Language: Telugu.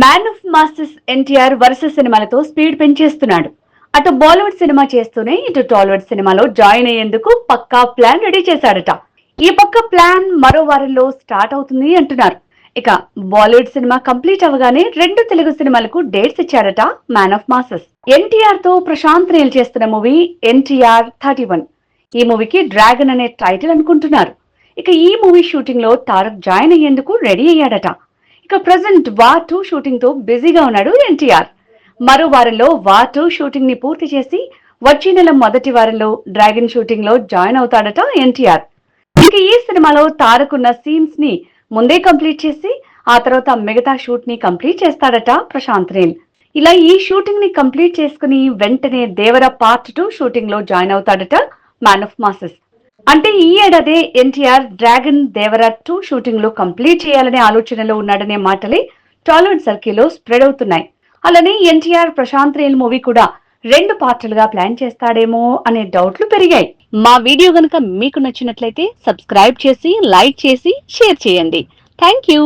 మ్యాన్ ఆఫ్ మాస్టర్స్ ఎన్టీఆర్ వరుస సినిమాలతో స్పీడ్ పెంచేస్తున్నాడు. అటు బాలీవుడ్ సినిమా చేస్తూనే ఇటు టాలీవుడ్ సినిమాలో జాయిన్ అయ్యేందుకు పక్కా ప్లాన్ రెడీ చేశాడట ఈ పక్క ప్లాన్ మరో వారంలో స్టార్ట్ అవుతుంది అంటున్నారు. ఇక బాలీవుడ్ సినిమా కంప్లీట్ అవగానే రెండు తెలుగు సినిమాలకు డేట్స్ ఇచ్చాడట మ్యాన్ ఆఫ్ మాసెస్ ఎన్టీఆర్తో ప్రశాంత్ నీల్ చేస్తున్న మూవీ ఎన్టీఆర్ థర్టీ వన్. ఈ మూవీకి డ్రాగన్ అనే టైటిల్ అనుకుంటున్నారు. ఇక ఈ మూవీ షూటింగ్లో తారక్ జాయిన్ అయ్యేందుకు రెడీ అయ్యాడట. ఇక ప్రజెంట్ వార్ టూ షూటింగ్తో బిజీగా ఉన్నాడు ఎన్టీఆర్. మరో వారంలో వార్ టూ షూటింగ్ని పూర్తి చేసి వచ్చే నెల మొదటి వారంలో డ్రాగన్ షూటింగ్లో జాయిన్ అవుతాడట ఎన్టీఆర్. ఇక ఈ సినిమాలో తారకున్న సీన్స్ని ముందే కంప్లీట్ చేసి ఆ తర్వాత మిగతా షూట్ని కంప్లీట్ చేస్తాడట ప్రశాంత్ నీల్ ఇలా ఈ షూటింగ్ని కంప్లీట్ చేసుకుని వెంటనే దేవర పార్ట్ టూ షూటింగ్లో జాయిన్ అవుతాడట మ్యాన్ ఆఫ్ మాసెస్. అంటే ఈ ఏడాది ఎన్టీఆర్ డ్రాగన్ దేవరా టూ షూటింగ్లో కంప్లీట్ చేయాలనే ఆలోచనలో ఉన్నాడనే మాటలే టాలీవుడ్ సర్కిల్లో స్ప్రెడ్ అవుతున్నాయి. అలానే ఎన్టీఆర్ ప్రశాంత్ రేల్ మూవీ కూడా రెండు పార్టులుగా ప్లాన్ చేస్తాడేమో అనే డౌట్లు పెరిగాయి. మా వీడియో గనుక మీకు నచ్చినట్లయితే సబ్స్క్రైబ్ చేసి లైక్ చేసి షేర్ చేయండి. Thank you.